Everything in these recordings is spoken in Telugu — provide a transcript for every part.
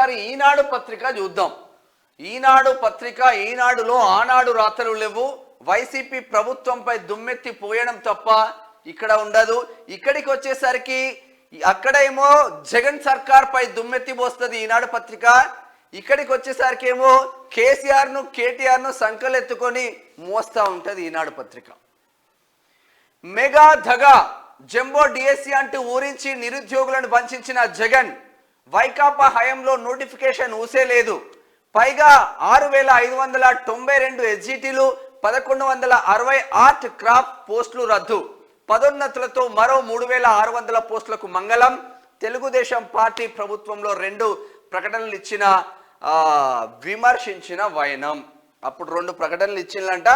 ఒకసారి ఈనాడు పత్రిక చూద్దాం. ఈనాడు పత్రిక ఈనాడులో ఆనాడు రాతలు లేవు. వైసీపీ ప్రభుత్వంపై దుమ్మెత్తి పోయడం తప్ప ఇక్కడ ఉండదు. ఇక్కడికి వచ్చేసరికి అక్కడేమో జగన్ సర్కార్ పై దుమ్మెత్తి పోస్తుంది ఈనాడు పత్రిక. ఇక్కడికి వచ్చేసరికి ఏమో కేసీఆర్ను కేటీఆర్ను సంకలెత్తుకొని మోస్తా ఉంటుంది ఈనాడు పత్రిక. మెగా ధగా జంబో డిఎస్సి అంటూ ఊరించి నిరుద్యోగులను వంచిన జగన్ వైకాపా హయంలో నోటిఫికేషన్ ఊసేలేదు. పైగా ఆరు వేల ఐదు వందల తొంభై రెండు ఎస్జిటీలు పదకొండు వందల అరవై ఆర్ట్ క్రాఫ్ట్ పోస్టులు రద్దు. పదోన్నతులతో మరో మూడు వేల ఆరు వందల పోస్టులకు మంగళం. తెలుగుదేశం పార్టీ ప్రభుత్వంలో రెండు ప్రకటనలు ఇచ్చిన విమర్శించిన వైనం. అప్పుడు రెండు ప్రకటనలు ఇచ్చిందంట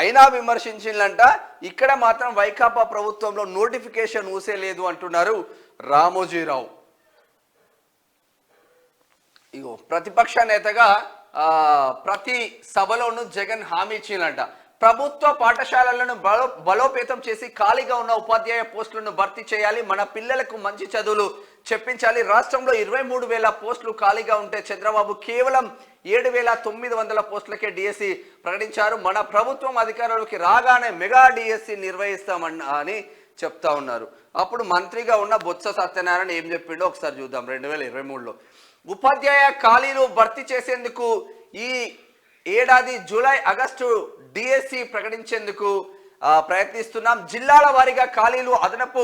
అయినా విమర్శించిందంట ఇక్కడ మాత్రం వైకాపా ప్రభుత్వంలో నోటిఫికేషన్ ఊసే లేదు అంటున్నారు రామోజీరావు. ఇగో ప్రతిపక్ష నేతగా ప్రతి సభలోనూ జగన్ హామీ ఇచ్చిందంట ప్రభుత్వ పాఠశాలలను బలో బలోపేతం చేసి ఖాళీగా ఉన్న ఉపాధ్యాయ పోస్టులను భర్తీ చేయాలి మన పిల్లలకు మంచి చదువులు చెప్పించాలి. రాష్ట్రంలో ఇరవై మూడు వేల పోస్టులు ఖాళీగా ఉంటే చంద్రబాబు కేవలం ఏడు వేల తొమ్మిది వందల పోస్టులకే డిఎస్సి ప్రకటించారు. మన ప్రభుత్వం అధికారంలోకి రాగానే మెగా డిఎస్సి నిర్వహిస్తామన్న అని చెప్తా ఉన్నారు. అప్పుడు మంత్రిగా ఉన్న బొత్స సత్యనారాయణ ఏం చెప్పిండో ఒకసారి చూద్దాం. రెండు వేల ఇరవై మూడులో. ఉపాధ్యాయ ఖాళీలు భర్తీ చేసేందుకు ఈ ఏడాది జూలై ఆగస్టు డిఎస్సి ప్రకటించేందుకు ప్రయత్నిస్తున్నాం. జిల్లాల వారీగా ఖాళీలు అదనపు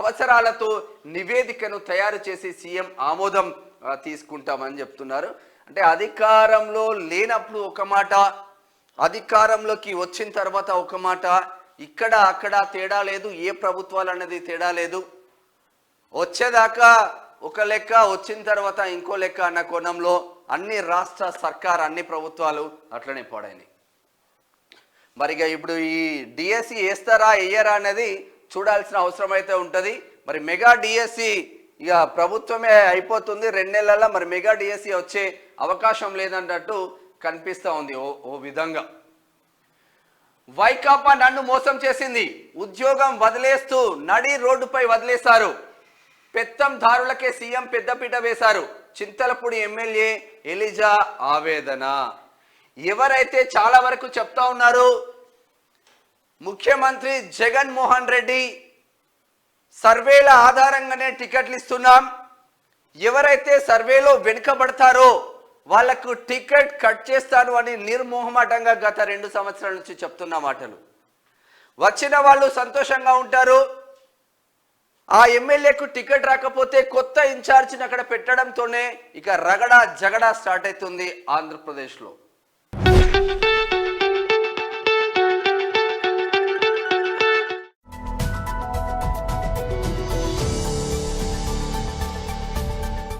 అవసరాలతో నివేదికను తయారు చేసి సీఎం ఆమోదం తీసుకుంటామని చెప్తున్నారు. అంటే అధికారంలో లేనప్పుడు ఒక మాట అధికారంలోకి వచ్చిన తర్వాత ఒక మాట ఇక్కడ అక్కడ తేడా లేదు ఏ ప్రభుత్వాలు అనేది తేడా లేదు. వచ్చేదాకా ఒక లెక్క వచ్చిన తర్వాత ఇంకో లెక్క అన్న కోణంలో అన్ని రాష్ట్ర సర్కార్ అన్ని ప్రభుత్వాలు అట్లనే పాడైనాయి. మరిగా ఇప్పుడు ఈ డిఎస్సి వేస్తారా వేయరా అనేది చూడాల్సిన అవసరం అయితే ఉంటుంది. మరి మెగా డిఎస్సి ఇక ప్రభుత్వమే అయిపోతుంది. రెండు నెలల్లో మరి మెగా డిఎస్సి వచ్చే అవకాశం లేదన్నట్టు కనిపిస్తూ ఉంది ఓ ఓ విధంగా. వైకాపా నన్ను మోసం చేసింది. ఉద్యోగం వదిలేస్తూ నడి రోడ్డుపై వదిలేశారు. పెత్తందారులకే సీఎం పెద్దపీట వేశారు. చింతలపూడి ఎమ్మెల్యే ఎలిజా ఆవేదన. ఎవరైతే చాలా వరకు చెప్తా ఉన్నారు ముఖ్యమంత్రి జగన్ మోహన్ రెడ్డి సర్వేల ఆధారంగానే టికెట్లు ఇస్తున్నాం. ఎవరైతే సర్వేలో వెనుకబడతారో వాళ్ళకు టికెట్ కట్ చేస్తాను అని నిర్మోహమాటంగా గత రెండు సంవత్సరాల నుంచి చెప్తున్న మాటలు. వచ్చిన వాళ్ళు సంతోషంగా ఉంటారు. ఆ ఎమ్మెల్యేకు టికెట్ రాకపోతే కొత్త ఇన్ఛార్జిని అక్కడ పెట్టడంతోనే ఇక రగడ జగడ స్టార్ట్ అవుతుంది ఆంధ్రప్రదేశ్లో.